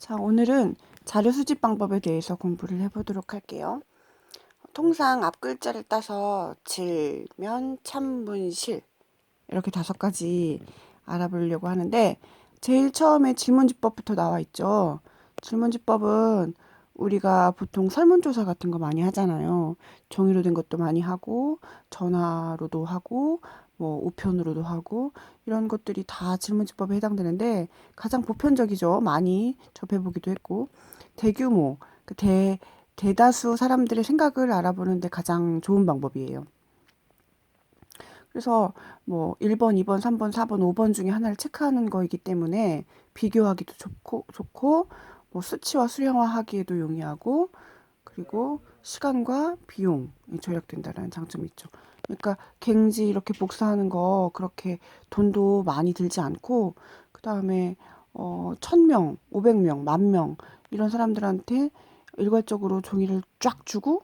자, 오늘은 자료 수집 방법에 대해서 공부를 해보도록 할게요. 통상 앞 글자를 따서 질, 면, 참문, 실 이렇게 다섯 가지 알아보려고 하는데 제일 처음에 질문지법부터 나와 있죠. 질문지법은 우리가 보통 설문조사 같은 거 많이 하잖아요. 종이로 된 것도 많이 하고 전화로도 하고 뭐 우편으로도 하고 이런 것들이 다 질문지법에 해당되는데 가장 보편적이죠. 많이 접해보기도 했고 대규모 그대 대다수 사람들의 생각을 알아보는데 가장 좋은 방법이에요. 그래서 뭐 1번, 2번, 3번, 4번, 5번 중에 하나를 체크하는 거이기 때문에 비교하기도 좋고 좋고 뭐 수치와 수량화하기에도 용이하고 그리고 시간과 비용이 절약된다는 장점이 있죠. 그러니까 갱지 이렇게 복사하는 거 그렇게 돈도 많이 들지 않고 그 다음에 어, 1000명, 500명, 만 명 이런 사람들한테 일괄적으로 종이를 쫙 주고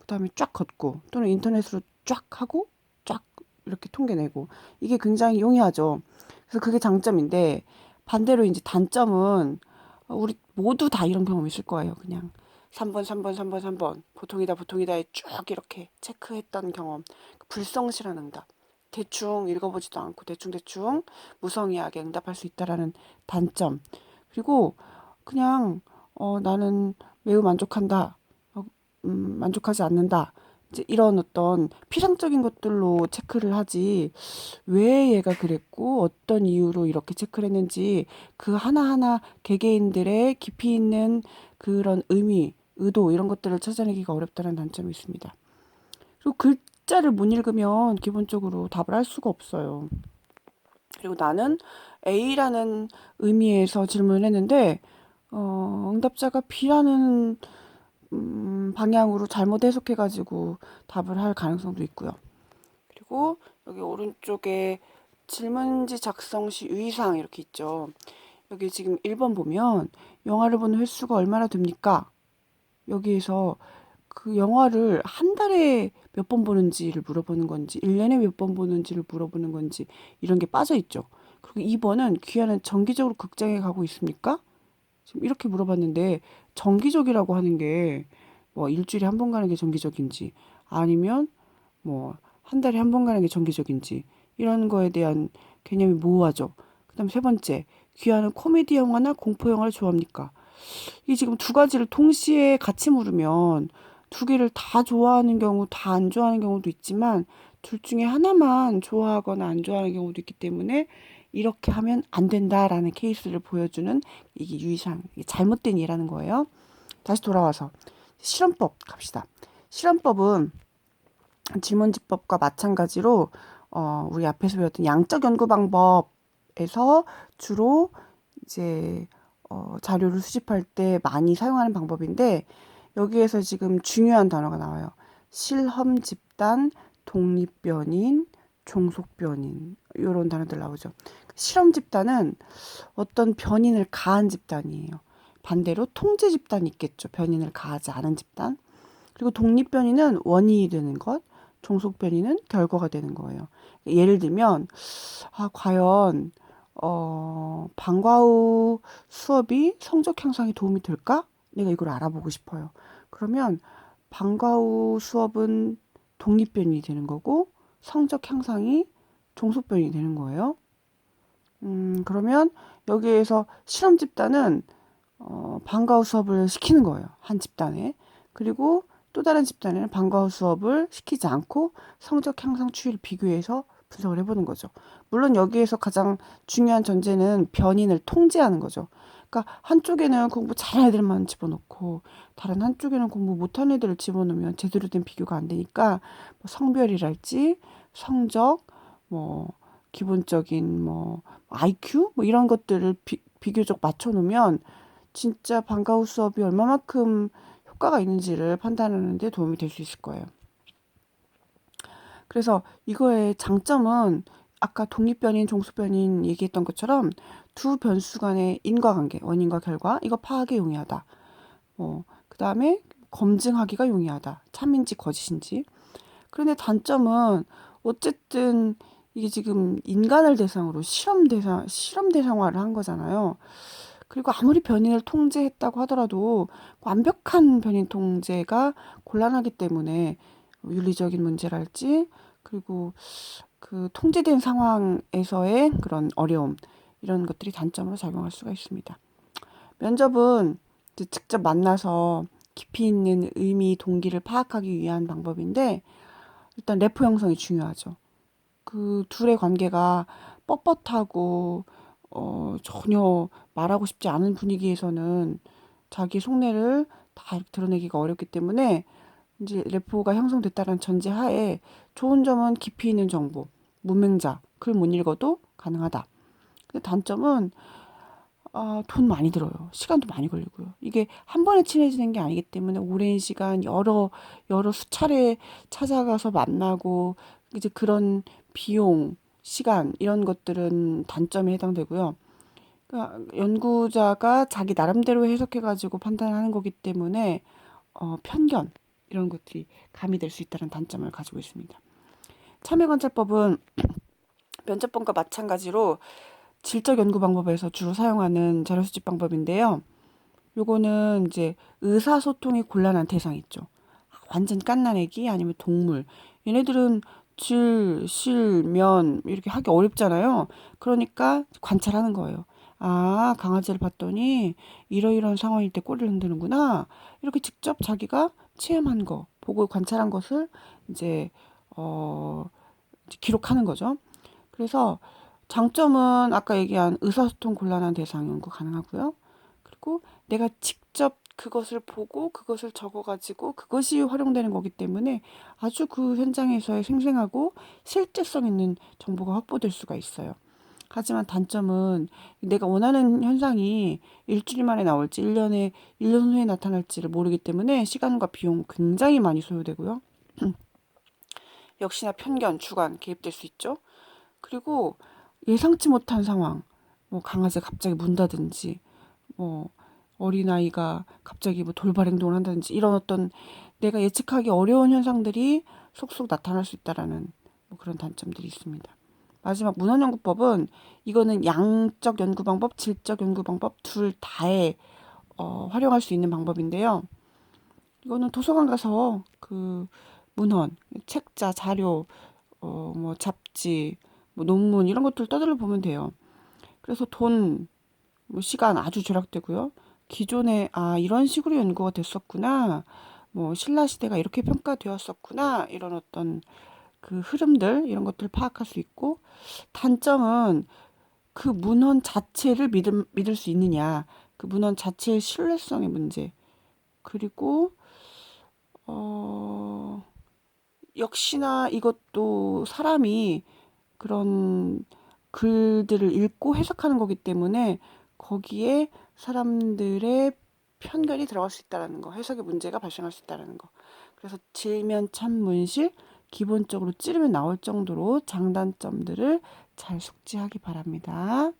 그 다음에 쫙 걷고 또는 인터넷으로 쫙 하고 쫙 이렇게 통계 내고 이게 굉장히 용이하죠. 그래서 그게 장점인데 반대로 이제 단점은 우리 모두 다 이런 경험 있을 거예요. 그냥 3번, 3번, 3번, 3번 보통이다, 보통이다에 쭉 이렇게 체크했던 경험 불성실한 응답 대충 읽어보지도 않고 대충대충 무성의하게 응답할 수 있다라는 단점 그리고 그냥 어, 나는 매우 만족한다. 어, 음, 만족하지 않는다. 이제 이런 어떤 피상적인 것들로 체크를 하지 왜 얘가 그랬고 어떤 이유로 이렇게 체크를 했는지 그 하나하나 개개인들의 깊이 있는 그런 의미, 의도 이런 것들을 찾아내기가 어렵다는 단점이 있습니다. 그리고 글자를 못 읽으면 기본적으로 답을 할 수가 없어요. 그리고 나는 A라는 의미에서 질문을 했는데 어, 응답자가 B라는 음, 방향으로 잘못 해석해가지고 답을 할 가능성도 있고요. 그리고 여기 오른쪽에 질문지 작성 시 유의사항 이렇게 있죠. 여기 지금 1번 보면 영화를 보는 횟수가 얼마나 됩니까? 여기에서 그 영화를 한 달에 몇 번 보는지를 물어보는 건지, 1년에 몇 번 보는지를 물어보는 건지, 이런 게 빠져 있죠. 그리고 2번은 귀하는 정기적으로 극장에 가고 있습니까? 지금 이렇게 물어봤는데 정기적이라고 하는 게 뭐 일주일에 한 번 가는 게 정기적인지 아니면 뭐 한 달에 한 번 가는 게 정기적인지 이런 거에 대한 개념이 모호하죠. 그 다음 세 번째 귀하는 코미디 영화나 공포 영화를 좋아합니까? 이 지금 두 가지를 동시에 같이 물으면 두 개를 다 좋아하는 경우, 다 안 좋아하는 경우도 있지만 둘 중에 하나만 좋아하거나 안 좋아하는 경우도 있기 때문에 이렇게 하면 안 된다라는 케이스를 보여주는 이게 유의사항, 이게 잘못된 예라는 거예요. 다시 돌아와서 실험법 갑시다. 실험법은 질문지법과 마찬가지로 어, 우리 앞에서 배웠던 양적 연구 방법에서 주로 이제 어, 자료를 수집할 때 많이 사용하는 방법인데 여기에서 지금 중요한 단어가 나와요. 실험 집단, 독립 변인, 종속 변인 이런 단어들 나오죠. 실험 집단은 어떤 변인을 가한 집단이에요. 반대로 통제 집단이 있겠죠. 변인을 가하지 않은 집단. 그리고 독립 변인은 원인이 되는 것, 종속 변인은 결과가 되는 거예요. 예를 들면 아 과연 어 방과 후 수업이 성적 향상에 도움이 될까? 내가 이걸 알아보고 싶어요. 그러면 방과 후 수업은 독립변인이 되는 거고 성적 향상이 종속변이 되는 거예요. 음, 그러면 여기에서 실험 집단은 어, 방과 후 수업을 시키는 거예요. 한 집단에. 그리고 또 다른 집단에는 방과 후 수업을 시키지 않고 성적 향상 추이를 비교해서 분석을 해보는 거죠. 물론 여기에서 가장 중요한 전제는 변인을 통제하는 거죠. 그러니까 한쪽에는 공부 잘하는 애들만 집어넣고 다른 한쪽에는 공부 못하는 애들을 집어넣으면 제대로 된 비교가 안 되니까 뭐 성별이랄지 성적 뭐 기본적인 뭐 IQ 뭐 이런 것들을 비, 비교적 맞춰 놓으면 진짜 방과 후 수업이 얼마만큼 효과가 있는지를 판단하는 데 도움이 될 수 있을 거예요. 그래서 이거의 장점은 아까 독립변인, 종수변인 얘기했던 것처럼 두 변수 간의 인과관계, 원인과 결과 이거 파악에 용이하다. 뭐 그 다음에 검증하기가 용이하다. 참인지 거짓인지. 그런데 단점은 어쨌든 이게 지금 인간을 대상으로 실험 대상 실험 대상화를 한 거잖아요. 그리고 아무리 변인을 통제했다고 하더라도 완벽한 변인 통제가 곤란하기 때문에 윤리적인 문제랄지 그리고 그 통제된 상황에서의 그런 어려움 이런 것들이 단점으로 작용할 수가 있습니다. 면접은 직접 만나서 깊이 있는 의미, 동기를 파악하기 위한 방법인데 일단 레포 형성이 중요하죠. 그 둘의 관계가 뻣뻣하고 어, 전혀 말하고 싶지 않은 분위기에서는 자기 속내를 다 드러내기가 어렵기 때문에 이제 레포가 형성됐다는 전제하에 좋은 점은 깊이 있는 정보, 문맹자, 글 못 읽어도 가능하다. 근데 단점은 아, 돈 많이 들어요. 시간도 많이 걸리고요. 이게 한 번에 친해지는 게 아니기 때문에 오랜 시간 여러 여러 수차례 찾아가서 만나고 이제 그런 비용, 시간 이런 것들은 단점에 해당되고요. 그러니까 연구자가 자기 나름대로 해석해가지고 판단하는 거기 때문에 어, 편견 이런 것들이 가미될 수 있다는 단점을 가지고 있습니다. 참여관찰법은 면접본과 마찬가지로 질적 연구 방법에서 주로 사용하는 자료 수집 방법인데요. 요거는 이제 의사소통이 곤란한 대상 있죠. 완전 깐난애기 아니면 동물. 얘네들은 질, 실, 면 이렇게 하기 어렵잖아요. 그러니까 관찰하는 거예요. 아, 강아지를 봤더니 이러이러한 상황일 때 꼬리를 흔드는구나. 이렇게 직접 자기가 체험한 거, 보고 관찰한 것을 이제 어 기록하는 거죠. 그래서 장점은 아까 얘기한 의사소통 곤란한 대상 연구 가능하고요. 그리고 내가 직접 그것을 보고 그것을 적어가지고 그것이 활용되는 거기 때문에 아주 그 현장에서의 생생하고 실제성 있는 정보가 확보될 수가 있어요. 하지만 단점은 내가 원하는 현상이 일주일 만에 나올지 1년에 1년 후에 나타날지를 모르기 때문에 시간과 비용 굉장히 많이 소요되고요. 역시나 편견, 주관 개입될 수 있죠. 그리고 예상치 못한 상황, 뭐 강아지가 갑자기 문다든지, 뭐 어린아이가 갑자기 뭐 돌발 행동을 한다든지 이런 어떤 내가 예측하기 어려운 현상들이 속속 나타날 수 있다라는 뭐 그런 단점들이 있습니다. 마지막 문헌연구법은 이거는 양적 연구 방법, 질적 연구 방법 둘 다에 어, 활용할 수 있는 방법인데요. 이거는 도서관 가서 그 문헌, 책자, 자료, 어, 뭐 잡지, 뭐 논문 이런 것들 떠들어 보면 돼요. 그래서 돈, 뭐 시간 아주 절약되고요. 기존에 아 이런 식으로 연구가 됐었구나. 뭐 신라 시대가 이렇게 평가되었었구나. 이런 어떤 그 흐름들 이런 것들을 파악할 수 있고 단점은 그 문헌 자체를 믿을, 믿을 수 있느냐. 그 문헌 자체의 신뢰성의 문제. 그리고 어 역시나 이것도 사람이 그런 글들을 읽고 해석하는 거기 때문에 거기에 사람들의 편견이 들어갈 수 있다라는 거, 해석의 문제가 발생할 수 있다라는 거. 그래서 질면 참 문실 기본적으로 찌르면 나올 정도로 장단점들을 잘 숙지하기 바랍니다.